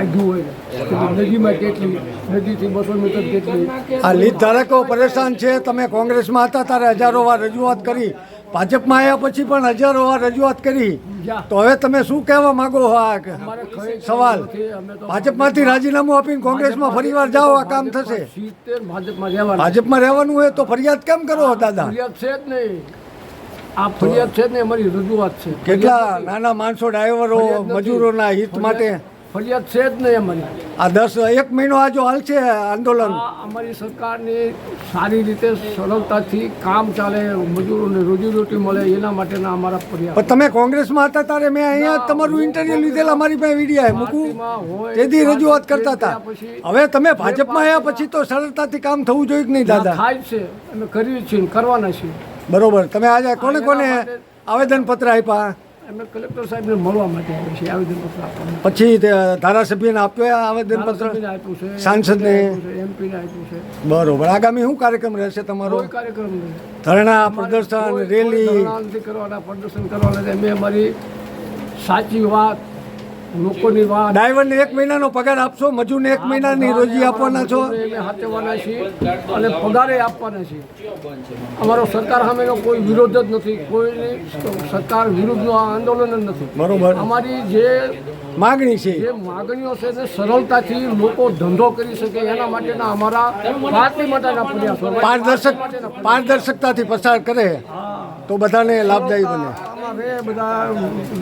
કાઢ્યું હોય નદીમાં કેટલી નદીથી બસો મીટર કેટલી? આ લીધ ધારકો પરેશાન છે. તમે કોંગ્રેસમાં હતા ત્યારે હજારો વાર રજૂઆત કરી. ભાજપમાં આવ્યા પછી પણ હજારો વાર રજૂઆત કરી. તો હવે તમે શું કહેવા માગો છો આ કે અમારે ખરી સવાલ? ભાજપમાંથી રાજીનામું આપીને કોંગ્રેસમાં ફરીવાર જાઓ આ કામ થશે. ભાજપમાં રહેવાનું. હોય તો ફરિયાદ કેમ કરો દાદા? ફરિયાદ છે જ નહીં. આ ફરિયાદ છે અમારી રજૂઆત છે. કેટલા નાના માણસો ડ્રાઈવરો મજૂરોના હિત માટે ફરિયાદ છે જ નહીં અમારી. આ દસ એક મહિનો આ જો હાલશે આંદોલન? આ અમારી સરકારની સારી રીતે સરળતાથી કામ ચાલે મજૂરોને રોજીરોટી મળે એના માટેના અમારા ફરિયાદ. પણ તમે કોંગ્રેસમાં હતા ત્યારે મેં અહીંયા તમારું ઇન્ટરવ્યુ લીધેલા મારી પાસે વિડીયા મૂકું? તેથી રજૂઆત કરતા હતા. હવે તમે ભાજપમાં આવ્યા પછી તો સરળતાથી કામ થવું જોઈએ કે નહીં દાદા? થાય છે અમે કરીએ છીએ કરવાના છીએ. બરોબર. તમે આજે કોને કોને આવેદનપત્ર આપ્યા? અમે કલેક્ટર સાહેબને મળવા માટે આવ્યા છીએ આવેદનપત્ર આપવા પછી ધારાસભ્યને આપ્યો આવેદન પત્ર આપ્યું છે સાંસદને? એમપીને આપ્યું છે બરોબર. આગામી શું કાર્યક્રમ રહેશે તમારો? કોઈ કાર્યક્રમ ધરણા પ્રદર્શન રેલી? કરવાના પ્રદર્શન કરવાના. છે. અમે અમારી સાચી વાત લોકોની વાત ડ્રાઈવરને એક મહિનાનો પગાર આપશો મજૂરને એક મહિનાની રોજી આપવાના છો. હાથેવાના છીએ અને પગારે આપવાના છીએ અમારો સરકાર સામેનો કોઈ વિરોધ જ નથી કોઈ સરકાર વિરુદ્ધનું આ આંદોલન જ નથી. બરોબર. અમારી જે માગણી છે. જે માગણીઓ છે તે સરળતાથી લોકો ધંધો કરી શકે એના માટેના અમારા પાર્ટી માટેના પ્રયાસો. પારદર્શક પારદર્શકતાથી પસાર કરે તો બધાને લાભદાયી બને. અમારે બધા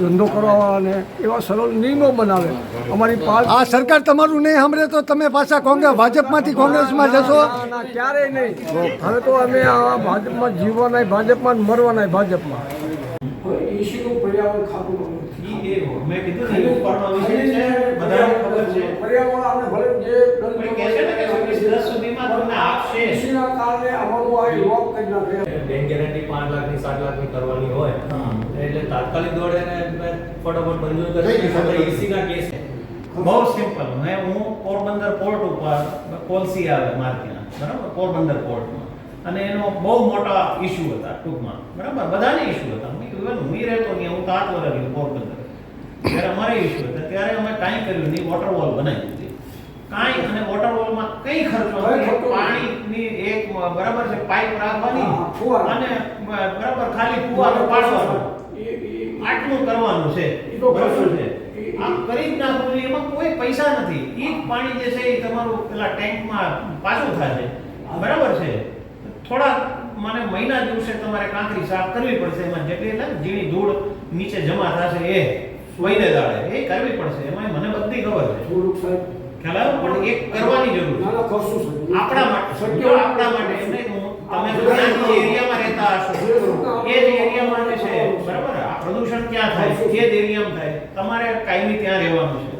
ધંધો કરવા અને એવા સરળ નિયમો બનાવે. અમારી આ સરકાર તમારું નહીં સાંભળે તો તમે પાછા કોંગ્રેસ ભાજપમાંથી કોંગ્રેસમાં જશો? ના, ના, ક્યારેય નહીં. હવે તો અમે આ ભાજપમાં જીવવાના ભાજપમાં મરવાના ભાજપમાં. પર્યાવરણ ખાતું મેં કીધું ને ઉપરનો વિષય છે બધાને ખબર છે. પર્યાવરણ આપણે ભલે જે પણ કહે છે ને કે સુધીમાં તમને આપશે. ઈસીના કારણે અમારું આ લોક કરી નાખે. બેંક ગેરંટી 5 લાખની 7 લાખની કરવાની હોય. તાત્કાલિક દોડે ને ફટાફટ મંજૂર કરી. સાથે ઈસીના કેસ બહુ સિમ્પલ મેં હું પોરબંદર પોર્ટ ઉપર પોલિસી આવે માર્કેટના બરાબર? પોરબંદર પોર્ટમાં અને એનો બહુ મોટા ઇશ્યુ હતા ટૂંકમાં. બરાબર? બધાને ઇશ્યુ હતા. હું ઇવન હું રહેતો નહીં હું તાત વર્ષ રહ્યો પોરબંદર. ત્યારે અમારે ઇશ્યુ હતા. ત્યારે અમે કાંઈ કર્યું નહીં વોટર વોલ બનાવી દીધી. કાંઈ અને વોટર વોલમાં કઈ ખર્ચો કઈ ખર્ચો પાણીની એક બરાબર છે પાઇપ રાખવાની અને બરાબર ખાલી ફુવારો પાડવાનો. આટલું કરવાનું છે. બરાબર છે? આમ કરી જ નાખવું જોઈએ એમાં કોઈ પૈસા નથી. એ પાણી જે છે એ તમારું પેલા ટેન્કમાં પાછું થશે. બરાબર છે? થોડા મને મહિના દિવસે તમારે કાંકરી સાફ કરવી પડશે એમાં જેટલી એટલે ઝીણી ધૂળ નીચે જમા થશે એ. વહીને દાડે. એ કરવી પડશે. એમાં મને બધી ખબર છે. થોડુંક સાહેબ? ખ્યાલ આવ્યો? પણ એક કરવાની જરૂર છે. આપણા માટે. આપણા માટે તમે તો એરિયામાં રહેતા હશો એ જ એરિયામાં જે છે બરાબર આ પ્રદૂષણ ક્યાં થાય એ જ એરિયામાં થાય તમારે કાયમી ત્યાં રહેવાનું છે.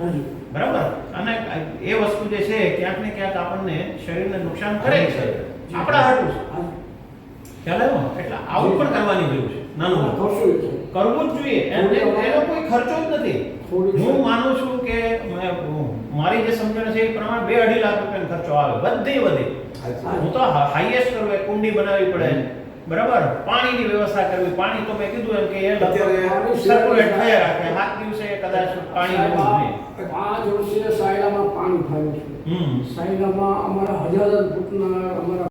બરાબર? અને એ વસ્તુ જે છે ક્યાંક ને ક્યાંક આપણને શરીરને નુકસાન કરે છે. આપણા હાટું છે. ખ્યાલ આવ્યો? એટલે આવું પણ કરવાની જરૂર છે. નાનું કરવું જ જોઈએ. એનો કોઈ ખર્ચો જ નથી. હું માનું છું કે મારી જે સમજણ છે એ પ્રમાણે બે અઢી લાખ રૂપિયાનો ખર્ચો આવે. બધી વધે. હું તો હાઈએસ્ટ કરું કુંડી બનાવવી પડે. બરાબર? પાણીની વ્યવસ્થા કરવી. પાણી તો મેં કીધું એમ કે એ સર્ક્યુલેટ થયા રાખે. સાત દિવસે કદાચ પાણી લેવું આ પાંચ વર્ષે સાયલામાં પાણી થયું છે. સાયલામાં અમારા હજાર હજાર ફૂટના અમારા